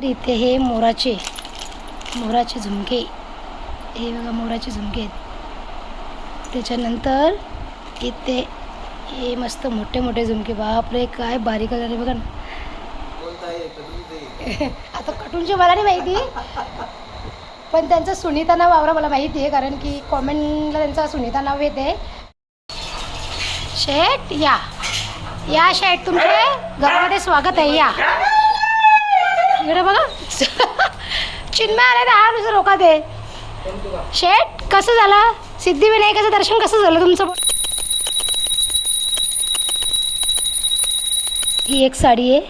तर इथे हे मोराचे मोराचे झुमके. हे बघा मोराचे झुमके आहेत. त्याच्यानंतर इथे हे मस्त मोठे मोठे झुमके. बापरे काय बारीक कलर बघा ना. आता कटूनची मला नाही माहिती. पण त्यांचं सुनीता नाव आवरा मला माहिती आहे कारण की कॉमेंटला त्यांचं सुनीता नाव येते. शेट या. या शेट तुमचे घरामध्ये स्वागत आहे या. इकडे बघा. चिन्मय आले तर हा नुसतं रोका दे शेठ कसं झालं? सिद्धिविनायकाचं दर्शन कसं झालं तुमचं? ही एक साडी आहे.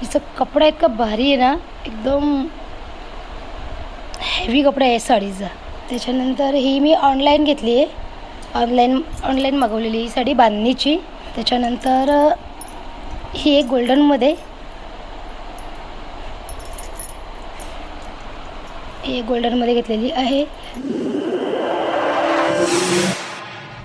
हिचं कपडा इतका भारी आहे ना एकदम हेवी कपडा आहे साडीचा. त्याच्यानंतर ही मी ऑनलाईन घेतली आहे. ऑनलाईन ऑनलाईन मागवलेली ही साडी बांधणीची. त्याच्यानंतर ही एक गोल्डनमध्ये ही गोल्डनमध्ये घेतलेली आहे.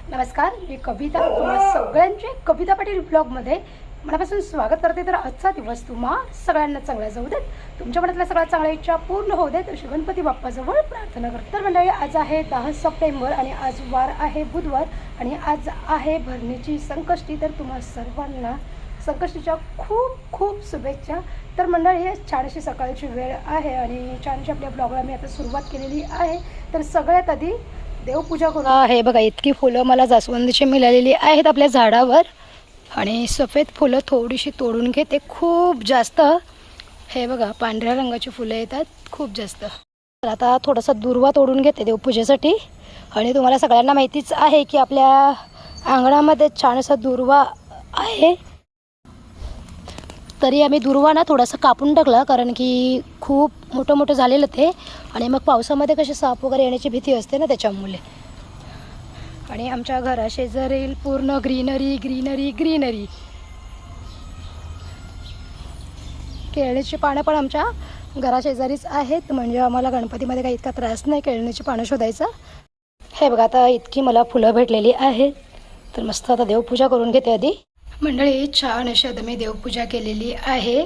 नमस्कार मी कविता. तुम्हा सगळ्यांचे कविता पाटील ब्लॉगमध्ये मनापासून स्वागत करते. तर आजचा दिवस तुम्हा सगळ्यांना चांगला जाऊ देत. तुमच्या मनातल्या सगळ्या चांगल्या इच्छा पूर्ण होऊ देत. अशी गणपती बाप्पाजवळ प्रार्थना करते. तर मंडळी आज आहे दहा सप्टेंबर आणि आज वार आहे बुधवार आणि आज आहे भरणीची संकष्टी. तर तुम्हा सर्वांना संकष्टीच्या खूप खूप शुभेच्छा. तर मंडळी हे छानशी सकाळची वेळ आहे आणि छानशी आपल्या ब्लॉगला मी आता सुरुवात केलेली आहे. तर सगळ्यात आधी देवपूजा करू. हे बघा इतकी फुलं मला जास्वंदीची मिळालेली आहेत आपल्या झाडावर. आणि सफेद फुलं थोडीशी तोडून घेते खूप जास्त. हे बघा पांढऱ्या रंगाची फुलं येतात खूप जास्त. तर आता थोडासा दुर्वा तोडून घेते देवपूजेसाठी. आणि तुम्हाला सगळ्यांना माहितीच आहे की आपल्या अंगणामध्ये छान असा दुर्वा आहे. तरी आम्ही दुर्वा ना कापून टाकला कारण की खूप मोठं मोठं झालेलं ते. आणि मग पावसामध्ये कसे साप वगैरे येण्याची भीती असते ना त्याच्यामुळे. आणि आमच्या घराशेजारील पूर्ण ग्रीनरी ग्रीनरी ग्रीनरी. केळणीची पानं पण आमच्या घराशेजारीच आहेत म्हणजे आम्हाला गणपतीमध्ये काही इतका त्रास नाही केळणीची पानं शोधायचा. हे बघा आता इतकी मला फुलं भेटलेली आहेत. तर मस्त आता देवपूजा करून घेते आधी. मंडळी छान अशी आता मी देवपूजा केलेली आहे.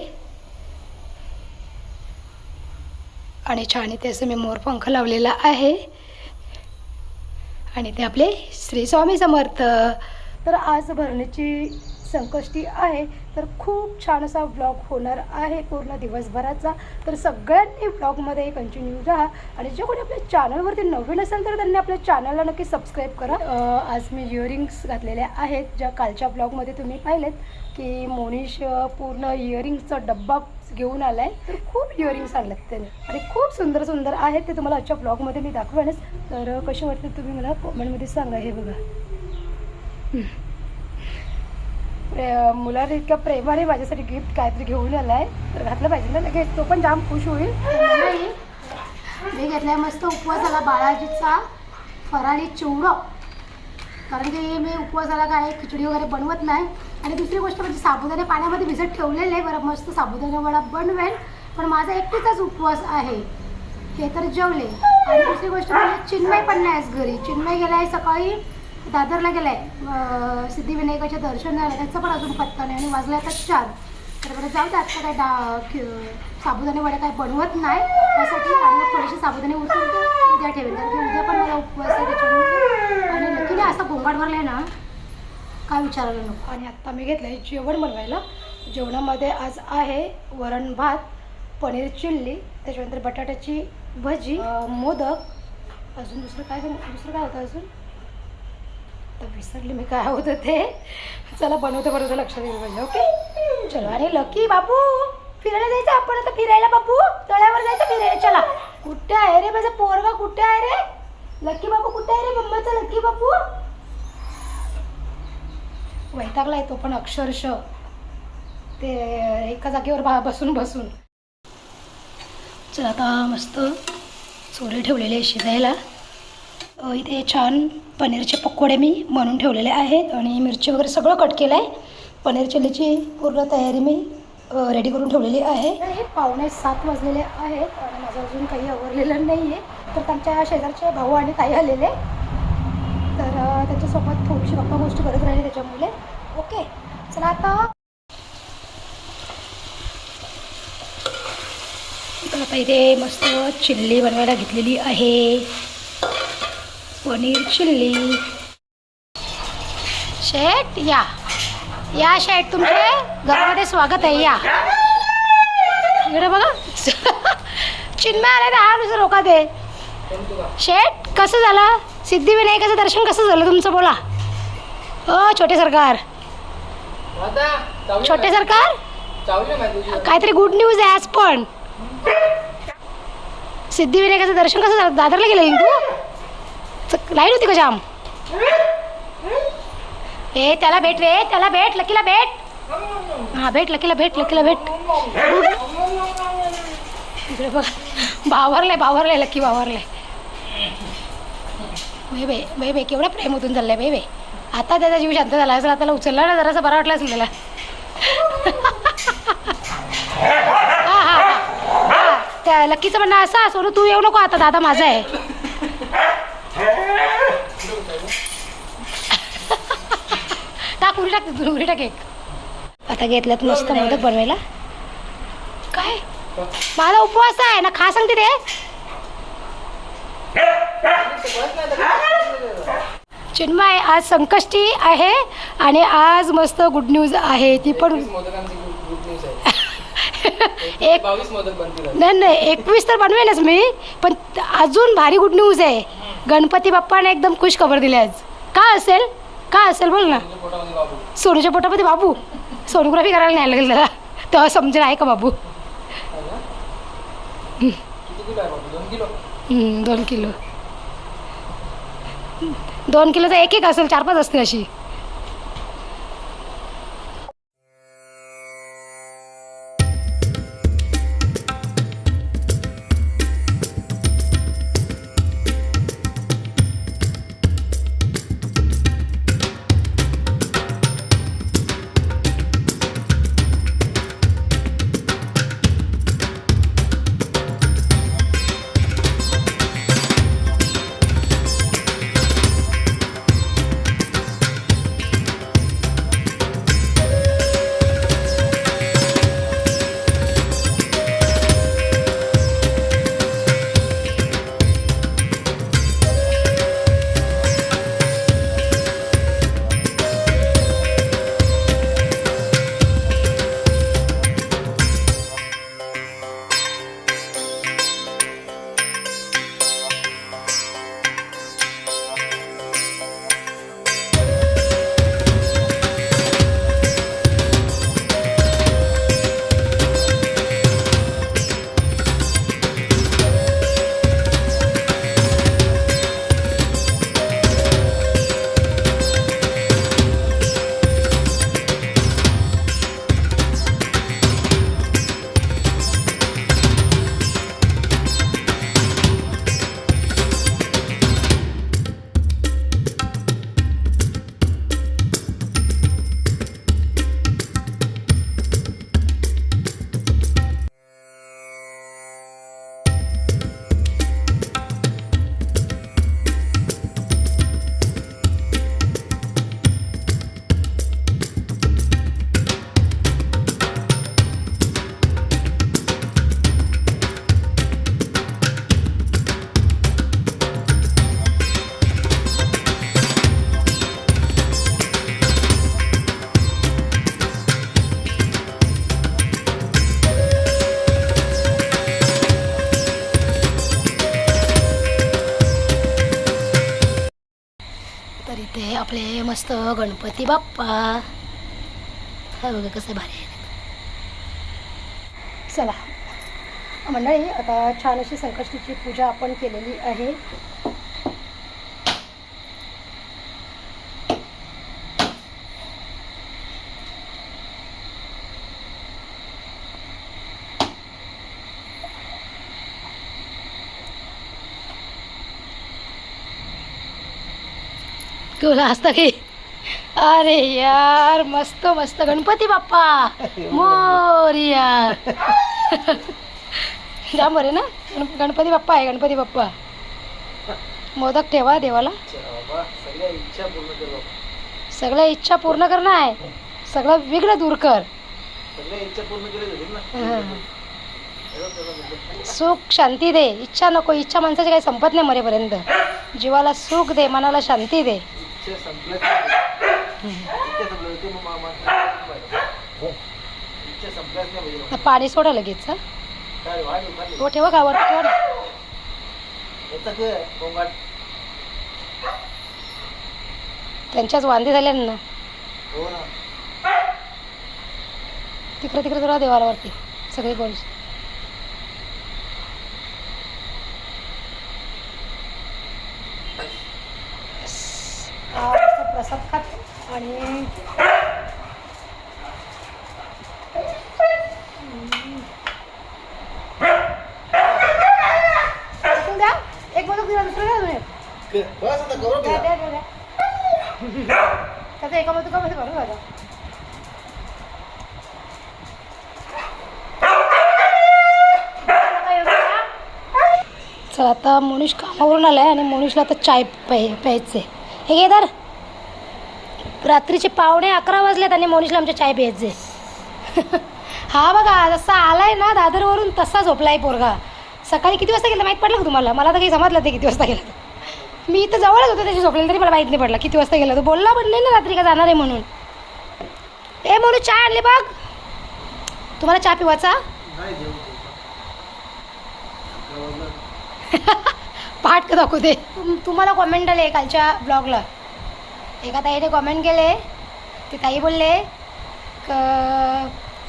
आणि छान इथे असं मी मोरपंख लावलेला आहे. आणि ते आपले श्री स्वामी समर्थ. तर आज भरणीची संकष्टी आहे तर खूप छान असा ब्लॉग होणार आहे पूर्ण दिवसभराचा. तर सगळ्यांनी ब्लॉगमध्ये कंटिन्यू राहा आणि जे कोणी आपल्या चॅनलवरती नवीन असेल तर त्यांनी आपल्या चॅनलला नक्की सबस्क्राईब करा. आज मी इयरिंग्स घातलेल्या आहेत ज्या कालच्या ब्लॉगमध्ये तुम्ही पाहिलेत की मोनिश पूर्ण इयरिंग्सचा डब्बा घेऊन आलाय. तर खूप इयरिंग्स आणलेत त्याने. आणि खूप सुंदर सुंदर आहेत ते तुम्हाला आजच्या ब्लॉगमध्ये मी दाखवेनच. तर कसे वाटते तुम्ही मला कॉमेंटमध्ये सांगा हे बघा. प्रे- मुलाने इतक्या प्रेमाने माझ्यासाठी गिफ्ट काहीतरी घेऊन आलाय. तर घातलं पाहिजे ना लगेच तो पण जाम खुश होईल. मी घेतलाय मस्त उपवासाला बाळाजीचा. फराळी चिवडं. कारण की मी उपवासाला काय खिचडी वगैरे बनवत नाही. आणि दुसरी गोष्ट म्हणजे साबुदाणे पाण्यामध्ये भिजत ठेवलेले आहे बरं मस्त साबुदाणा वडा बनवेल. पण माझा एकटीचाच उपवास आहे. हे तर जेवले. आणि दुसरी गोष्ट म्हणजे चिन्मय पण नाही आज घरी. चिन्मय गेलाय सकाळी दादरला गेलाय. अं, सिद्धिविनायकाचे दर्शन झालं त्याचा पण अजून पत्ता नाही आणि वाजला आता चार. तर बरं जाऊ दे आत्ता काय डा साबुदाणे वडे काय बनवत नाही. त्यासाठी आणि थोडेसे साबुदाणे उचलून उद्या ठेवेल कारण की उद्या पण मला उपवास आहे त्याच्यामुळे. आणि नक्की नाही असं गोंगाट भरलाय ना काय विचारायला नको. आणि आत्ता मी घेतलं आहे जेवण बनवायला. जेवणामध्ये आज आहे वरण भात पनीर चिल्ली त्याच्यानंतर बटाट्याची भजी मोदक. अजून दुसरं काय दुसरं काय होतं अजून? आता विसरले मी काय होतं ते. चला बनवते बनवते लक्षात येईल पाहिजे ओके? चलो आणि लकी बापू फिरायला जायचं आपण आता? फिरायला बापू तळ्यावर जायचं फिरायला? चला. कुठे आहे रे माझा पोरगा? कुठे आहे रे? लकी बापू कुठे आहे रे? मम्माचा लकी बापू वैतागला तो पण अक्षरश. ते एका जागेवर बा बसून बसून. चला आता मस्त चोले ठेवलेले आहे शिजायला. इथे छान पनीरचे पकोडे मी बनवून ठेवलेले आहेत आणि मिरची वगैरे सगळं कट केलं आहे. पनीर चिल्लीची पूर्ण तयारी मी रेडी करून ठेवलेली आहे. हे पावणे सात वाजलेले आहेत आणि माझं अजून काही आवरलेलं नाही आहे तर त्यांच्या शेजारचे भाऊ आणि ताई आलेले. तर त्याच्यासोबत त्यांच्यासोबत थोडीशी गप्पा गोष्टी करत राहिली त्याच्यामुळे. ओके चला आता. आता इथे मस्त चिल्ली बनवायला घेतलेली आहे. पनीर चिल्ली. शेट या. या शेट तुमचे घरामध्ये स्वागत आहे या. इकडे बघा. चिन्मय आले ना हा नुसतं रोका दे. शेट कसं झालं? सिद्धिविनायकाचं दर्शन कसं झालं? तुमचं बोला. हो छोटे सरकार. छोटे सरकार? काहीतरी गुड न्यूज आहे आज पण. सिद्धिविनायकाचं दर्शन कसं झालं? दादरला गेलं तू? लाइट होती का जाम. ए त्याला भेट रे त्याला भेट लकीला भेट. हा भेट लकीला भेट लकीला भेट. इकडे बघ बावरलाय बावरलाय लकी भावरले बाई बे बाई बाई केवढं प्रेम होतून चाललाय बाई बाई आता त्याचा जीव शांत झाला असेल त्याला उचलला ना जरासा बरा वाटला असेल त्याला. हा हा. हा त्या लकीचं म्हणणं असं सोनू तू येऊ नको आता दादा माझा आहे. टाक उरी टाक तू उरी टाक एक आता घेतल्यात मस्त मोदक बनवायला काय माझा उपवास आहे ना खा सांगते ते चिन्मय आज संकष्टी आहे आणि आज मस्त गुड न्यूज आहे. ती पण एक नाही नाही एकवीस तर बनवेनच मी. पण अजून भारी गुड न्यूज आहे. गणपती बाप्पाने एकदम खुश खबर दिली आज. का असेल? का असेल बोल ना. सोनूच्या पोटामध्ये बाबू. सोनोग्राफी करायला नाही लागेल त्याला. तेव्हा समजेल आहे का बाबू? दोन किलो दोन किलो. दोन किलोचा एक एक असेल चार पाच असतील अशी. मस्त गणपती बाप्पा. हा बघा कसं भारी आहे. चला. मंडळी आता छान अशी संकष्टीची पूजा आपण केलेली आहे. तुला असतं की? अरे यार मस्त मस्त. गणपती बाप्पा. मोरिया जाम बरे ना? गणपती बाप्पा आहे गणपती बाप्पा. मोदक ठेवा देवाला. सगळ्या इच्छा पूर्ण कर ना आहे सगळं विघ्न दूर कर. सुख शांती दे. इच्छा नको इच्छा माणसाची काही संपत नाही मरेपर्यंत. जीवाला सुख दे मनाला शांती दे. पाणी सोडा लगेच हं. हो ठेवा? गोंगाट त्यांच्याच वांदे झाले ना हो ना तिकडे तिकडे थोडा देवाला वरती सगळे गोड हा, मस्त प्रसाद खात आणि. एक दुसरं. त्याचं एका करू चला आता मनुष कामावरून आलाय आणि मनुषला आता चाय प्याय प्यायचे हे घे तर रात्रीचे पावणे अकरा वाजलेत आणि मोनिशला आमच्या चाय प्यायचे हा बघा जसा आलाय ना दादरवरून तसा झोपलाय पोरगा. सकाळी किती वाजता गेला? माहीत पडलं का तुम्हाला? मला तर काही समजलं ते किती वाजता गेला मी इथं जवळच होते त्याची झोपलेलं तरी मला माहीत नाही पडला किती वाजता गेला तो. बोलला पण नाही ना रात्री का जाणार आहे म्हणून. ए म्हणून चाय आणली बघ. तुम्हाला चहा पिवाचा दे. पाठ का दाखवते तुम तुम्हाला कॉमेंट आले कालच्या ब्लॉगला एका ताईने कॉमेंट केले. ते ताई बोलले क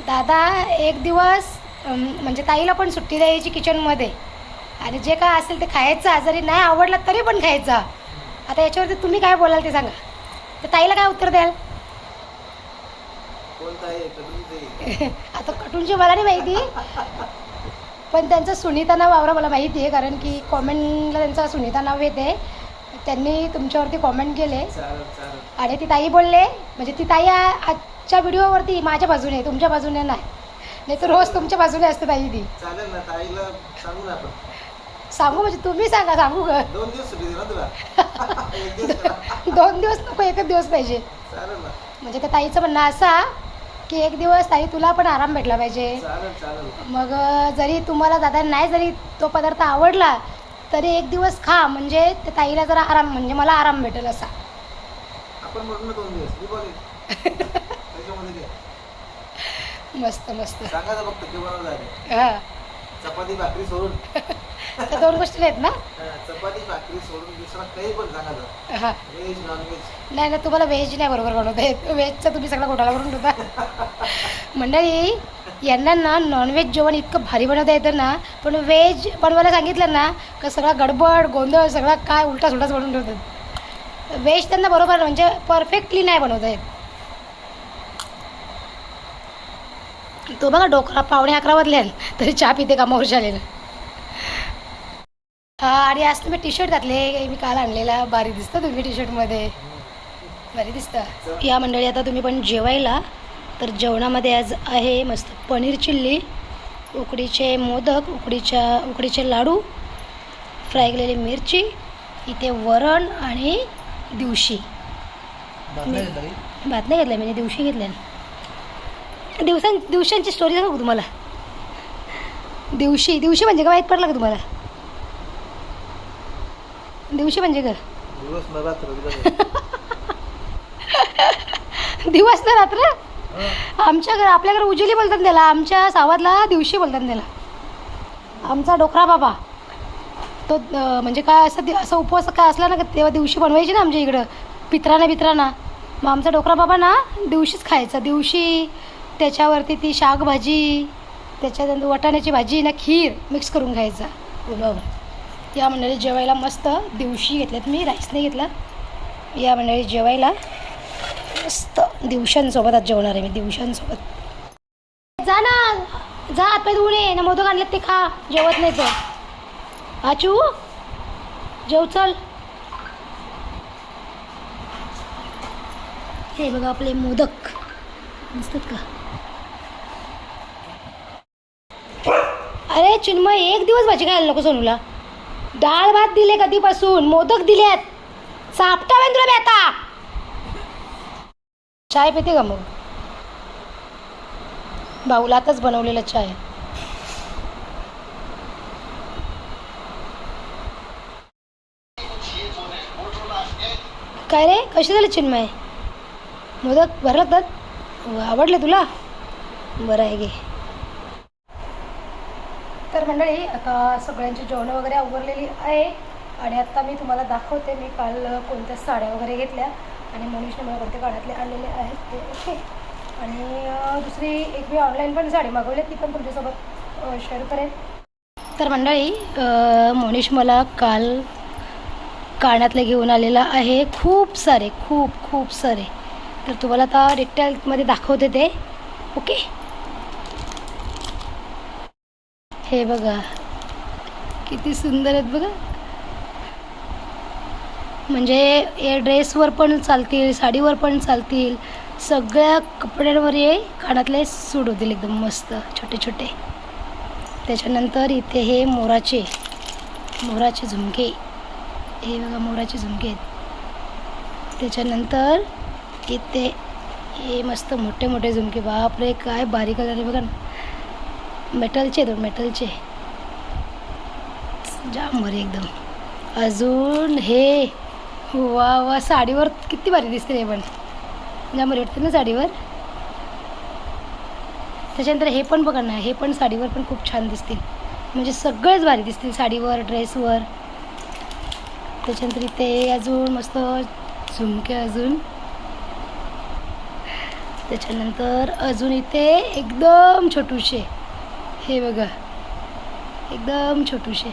दादा एक दिवस म्हणजे ताईला पण सुट्टी द्यायची किचनमध्ये. आणि जे काय असेल ते खायचं. जरी नाही आवडलं तरी पण खायचं. आता याच्यावरती तुम्ही काय बोलाल ते सांगा. तर ताईला काय उत्तर द्याल? आता कटूनची मला नाही माहिती. पण त्यांचं सुनीता नाव आवरा मला माहिती आहे कारण की कॉमेंटला त्यांचं सुनीता नाव येते. त्यांनी तुमच्यावरती कॉमेंट केले. आणि ती ताई बोलले म्हणजे ती ताई आजच्या व्हिडिओवरती माझ्या बाजूने तुमच्या बाजूने नाही. नाही तर रोज तुमच्या बाजूने असते ताई ती. चालेल ना ताईला सांगू ना आपण. सांगू म्हणजे तुम्ही सांगा सांगू का? दोन दिवस नको एकच दिवस पाहिजे. म्हणजे त्या ताईचं म्हणणं असा की एक दिवस ताई तुला पण आराम भेटला पाहिजे. मग जरी तुम्हाला दादा नाही जरी तो पदार्थ आवडला तरी एक दिवस खा म्हणजे त्या ताईला जरा आराम म्हणजे मला आराम भेटेल असा. आपण म्हणून ना दोन दिवस. मी बोलेन त्याच्यामध्ये काय मस्त मस्त. सांगायचं फक्त हा. चपाती भाकरी सोडून. त्या दोन गोष्टी आहेत ना? हा, चपाती भाकरी सोडून दुसरा काही पण सांगायचं हा. व्हेज नॉनव्हेज नाही ना तुम्हाला व्हेज नाही बरोबर बनवता येत. व्हेजचं तुम्ही सगळा घोटाळा करून ठेवता. मंडळी यांना ना नॉनव्हेज जेवण इतकं भारी बनवता येतं ना पण व्हेज बनवायला सांगितलं ना का सगळा गडबड गोंधळ सगळा काय उलटा सुलटाच बनवून ठेवतात. व्हेज त्यांना बरोबर म्हणजे परफेक्टली नाही बनवता येत. तो बघा डोकरा पावणे अकरा वाजल्यान तरी चहा पिते कामावर आलेला हा आणि आज तुम्ही टी शर्ट घातले मी काल आणलेला. भारी दिसतं तुम्ही टी शर्टमध्ये भारी दिसतं. या मंडळी आता तुम्ही पण जेवायला. तर जेवणामध्ये आज आहे मस्त पनीर चिल्ली उकडीचे मोदक उकडीच्या उकडीचे लाडू फ्राय केलेली मिरची इथे वरण आणि दिवशी. भात नाही घेतला म्हणजे दिवशी घेतल्या दिवसां दिवसांची स्टोरी सांगू तुम्हाला? दिवशी दिवशी म्हणजे का माहीत पडलं का तुम्हाला? दिवशी म्हणजे का दिवस न रात्र दिवस. दिवस ना रात्र? आमच्या घर आपल्या घरी उजेली बोलतात त्याला आमच्या सावधला दिवशी बोलतात त्याला. आमचा डोकरा बाबा. तो म्हणजे काय असं असं उपवास काय असला ना का तेव्हा दिवशी बनवायची ना आमच्या इकडं. पित्राना बित्राना. मग आमचा डोकरा बाबा ना दिवशीच खायचा. दिवशी त्याच्यावरती ती शाकभाजी त्याच्यानंतर वाटाण्याची भाजी ना खीर मिक्स करून खायचा. या मंडळी जेवायला मस्त दिवशी घेतल्यात मी राईस नाही घेतला. या मंडळी जेवायला मस्त दिवशांसोबत आज जेवणार आहे मी दिवशांसोबत. जा ना जा आतमध्ये धुवून ये ना मोदक आणलेत ते खा जेवत नाही तर आचू जेव चल. हे बघा आपले मोदक. दिसतात का अरे चिन्मय एक दिवस भाजी खायला नको सोनूला. डाळ भात दिले कधीपासून? मोदक दिलेत. सापटा वेन बेता मी आता चाय पिते का मग? बाऊलातच बनवलेला चाय. काय रे? कशी झाली चिन्मय? मोदक भरलं तर? आवडले तुला? बरं आहे गे. तर मंडळी. आता सगळ्यांची जेवणं वगैरे आवरलेली आहे आणि आता मी तुम्हाला दाखवते मी काल कोणत्या साड्या वगैरे घेतल्या आणि मनीषने मला कोणत्या काळातले आणलेले आहेत ते. ओके आणि दुसरी एक मी ऑनलाईन पण साडी मागवली ती पण तुमच्यासोबत शेअर करेन. तर मंडळी मनीष मोनिश मला काल कानातले घेऊन आलेला आहे. खूप सारे खूप खूप सारे. तर तुम्हाला आता डिटेलमध्ये दाखवते ते. ओके हे बघा. किती सुंदर आहेत बघा. म्हणजे हे ड्रेसवर पण चालतील साडीवर पण चालतील. सगळ्या कपड्यांवर हे कानातले सूट होतील एकदम मस्त छोटे छोटे. त्याच्यानंतर इथे हे मोराचे मोराचे झुमके. हे बघा मोराचे झुमके आहेत. त्याच्यानंतर इथे हे मस्त मोठे मोठे झुमके. बापरे काय बारीक कलर आहे बघा ना. मेटलचे दोन मेटलचे. जाम भारी एकदम. अजून हे वा वा साडीवर किती भारी दिसते हे पण. जाम भारी वाटते ना साडीवर? त्याच्यानंतर हे पण बघा ना हे पण साडीवर पण खूप छान दिसतील. म्हणजे सगळेच भारी दिसतील साडीवर ड्रेसवर. त्याच्यानंतर इथे अजून मस्त झुमके अजून. त्याच्यानंतर अजून इथे एकदम छोटूशे. हे बघा. एकदम छोटूशे.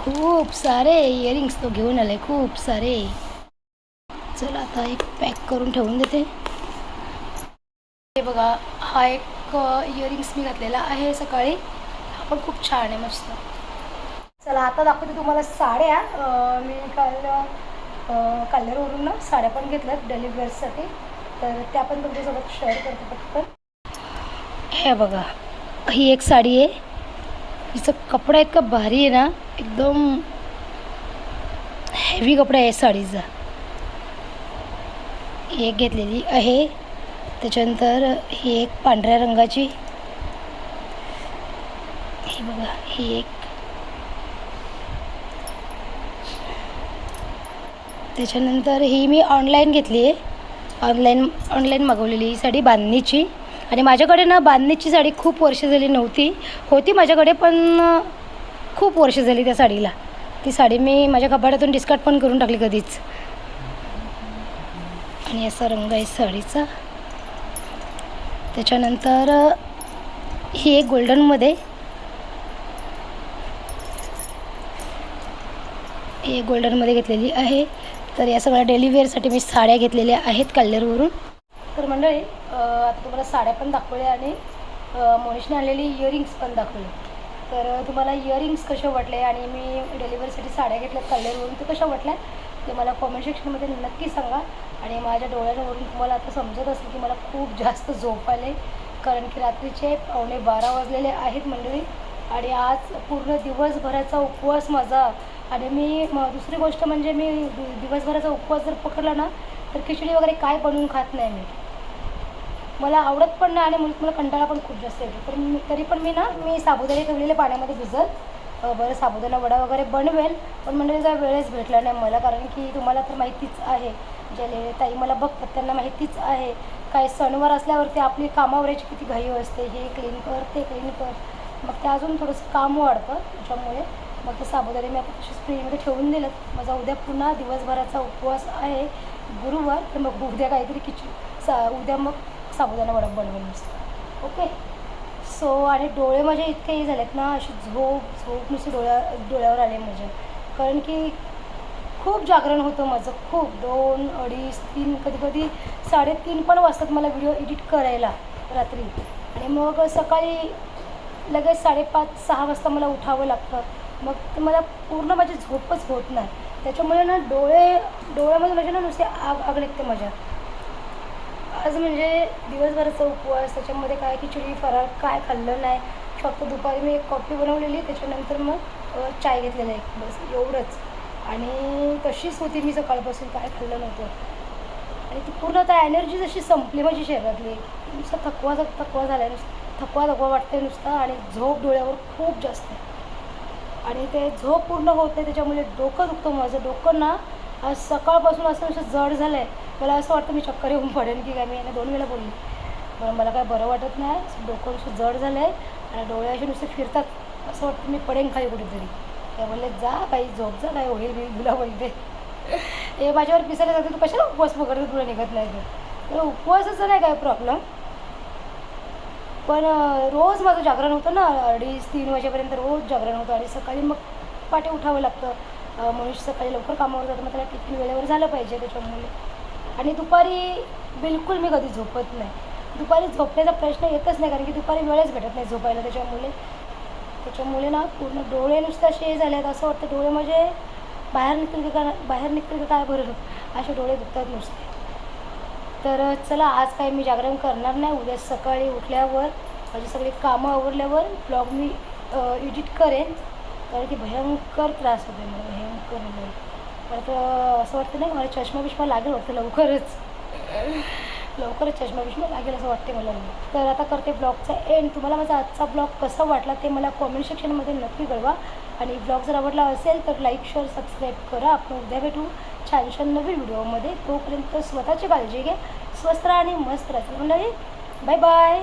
खूप सारे इयरिंग्स तो घेऊन आले खूप सारे. चला आता एक पॅक करून ठेवून देते. हे बघा हा एक इयरिंग्स मी घातलेला आहे सकाळी. हा पण खूप छान आहे मस्त. चला आता दाखवते तुम्हाला साड्या. मी काल कालरवरून ना साड्या पण घेतल्यात डेली तर त्या पण तुमच्यासोबत शेअर करते पटकन. हे बघा. ही एक साडी आहे. हिचं कपडा इतका भारी आहे ना एकदम हेवी कपडा आहे साडीचा. ही एक घेतलेली आहे. त्याच्यानंतर ही एक पांढऱ्या रंगाची. ही बघा ही एक. त्याच्यानंतर ही मी ऑनलाईन घेतली आहे. ऑनलाईन ऑनलाईन मागवलेली ही साडी बांधणीची. आणि माझ्याकडे ना बांधणीची साडी खूप वर्ष झाली नव्हती. होती माझ्याकडे पण खूप वर्ष झाली त्या साडीला. ती साडी मी माझ्या कपाटातून डिस्कार्ड पण करून टाकली कधीच. आणि असा रंग आहे साडीचा. त्याच्यानंतर ही एक गोल्डनमध्ये हे गोल्डनमध्ये घेतलेली आहे. तर या सगळ्या डेली वेअरसाठी मी साड्या घेतलेल्या आहेत कल्लरवरून तर मंडळी आता तुम्हाला साड्या पण दाखवल्या आणि मोनिशने आणलेली इयरिंग्स पण दाखवले. तर तुम्हाला इयरिंग्स कसे वाटले आणि मी डिलिव्हरीसाठी साड्या घेतल्या कलरवरून ते कशा वाटल्या ते मला कॉमेंट सेक्शनमध्ये नक्की सांगा. आणि माझ्या डोळ्यांवरून तुम्हाला आता समजत असेल की मला खूप जास्त झोप आले कारण की रात्रीचे पावणे बारा वाजलेले आहेत मंडळी. आणि आज पूर्ण दिवसभराचा उपवास माझा. आणि मी म दुसरी गोष्ट म्हणजे मी दिवसभराचा उपवास जर पकडला ना तर खिचडी वगैरे काय बनवून खात नाही मी. मला आवडत पण नाही आणि मुलगी मला कंटाळा पण खूप जास्त येतो. तर मी तरी पण मी ना मी साबुदाणे ठेवलेले पाण्यामध्ये भिजत बरं साबुदाणा वडा वगैरे बनवेल. पण म्हणजे जरा वेळेस भेटला नाही मला कारण की तुम्हाला तर माहितीच आहे ज्या ताई मला बघतात त्यांना माहितीच आहे. काय सणवार असल्यावरती आपली कामावरची किती घाई असते हे क्लीन कर ते क्लीन कर. मग ते अजून थोडंसं काम वाढतं त्याच्यामुळे. मग ते साबुदाणे मी आता तशीच फ्रीमध्ये ठेवून दिलं माझा उद्या पुन्हा दिवसभराचा उपवास आहे गुरुवार. तर मग उद्या काहीतरी किचन सा उद्या मग साबुदाणा वडा बनवेल नुसतं ओके सो आणि डोळे माझे इतके हे झालेत ना अशी झोप झोप नुसती डोळ्या डोळ्यावर आले म्हणजे कारण की खूप जागरण होतं माझं खूप. दोन अडीच तीन कधी कधी साडेतीन पण वाजतात मला व्हिडिओ एडिट करायला रात्री. आणि मग सकाळी लगेच साडेपाच सहा वाजता मला उठावं लागतं. मग ते मला पूर्ण माझी झोपच होत नाही. त्याच्यामुळे ना डोळे डोळ्यामध्ये माझ्या ना नुसते आग आग निघते माझ्या. आज म्हणजे दिवसभराचा उपवास त्याच्यामध्ये काय खिचडी फराळ काय खाल्लं नाही. फक्त दुपारी मी एक कॉफी बनवलेली त्याच्यानंतर मग चाय घेतलेला एक बस एवढंच. आणि तशीच होती मी सकाळपासून काय खाल्लं नव्हतं. आणि ती पूर्ण आता एनर्जी जशी संपली माझी शरीरातली नुसता थकवा थकवा झाला आहे नुसतं थकवा थकवा वाटते नुसता आणि झोप डोळ्यावर खूप जास्त आहे. आणि ते झोप पूर्ण होत नाही त्याच्यामुळे डोकं दुखतं माझं. डोकं ना आज सकाळपासून असं नुसतं जड झालं आहे मला असं वाटतं मी चक्कर येऊन पडेन की काय मी यांना दोन वेळा बोलली. पण मला काय बरं वाटत नाही. डोकं नुसतं जड झालं आहे आणि डोळे असे नुसते फिरतात. असं वाटतं मी पडेन खाली कुठेतरी. त्या बोलले जा काही झोप जा काय होईल मी तुला बोलते. हे माझ्यावर पिसायला जाते. तू कशाला उपवास पकडतो तुला निघत नाही तर उपवासाचं नाही काय प्रॉब्लेम पण रोज माझं जागरण होतं ना. अडीच तीन वाजेपर्यंत रोज जागरण होतं. आणि सकाळी मग पाटे उठावं लागतं. मनुष्य सकाळी लवकर कामावर जातं. मग त्याला टिफिन वेळेवर झालं पाहिजे त्याच्यामुळे. आणि दुपारी बिलकुल मी कधी झोपत नाही. दुपारी झोपण्याचा प्रश्न येतच नाही कारण की दुपारी वेळच भेटत नाही झोपायला त्याच्यामुळे. त्याच्यामुळे ना पूर्ण डोळे नुसते असे हे झाले आहेत असं वाटतं डोळे म्हणजे बाहेर निघतील का बाहेर निघतील का काय बरं? असे डोळे दुखतात नुसते. तर चला आज काही मी जागरण करणार नाही. उद्या सकाळी उठल्यावर माझी सगळी कामं आवरल्यावर ब्लॉग मी एडिट करेन. कारण की भयंकर त्रास होतो मला भयंकर परत असं वाटतं नाही मला चष्मा बिष्मा लागेल वाटतं लवकरच. लवकरच चष्मा बिष्मा लागेल असं वाटते मला. तर आता करते ब्लॉगचा एंड तुम्हाला माझा आजचा ब्लॉग कसा वाटला ते मला कॉमेंट सेक्शनमध्ये नक्की कळवा. आणि ब्लॉग जर आवडला असेल तर लाईक शेअर सबस्क्राईब करा. आपण उद्या भेटू छान छान नवीन व्हिडिओमध्ये. तोपर्यंत स्वतःची काळजी घ्या. स्वस्त राहा आणि मस्त राहा. Bye bye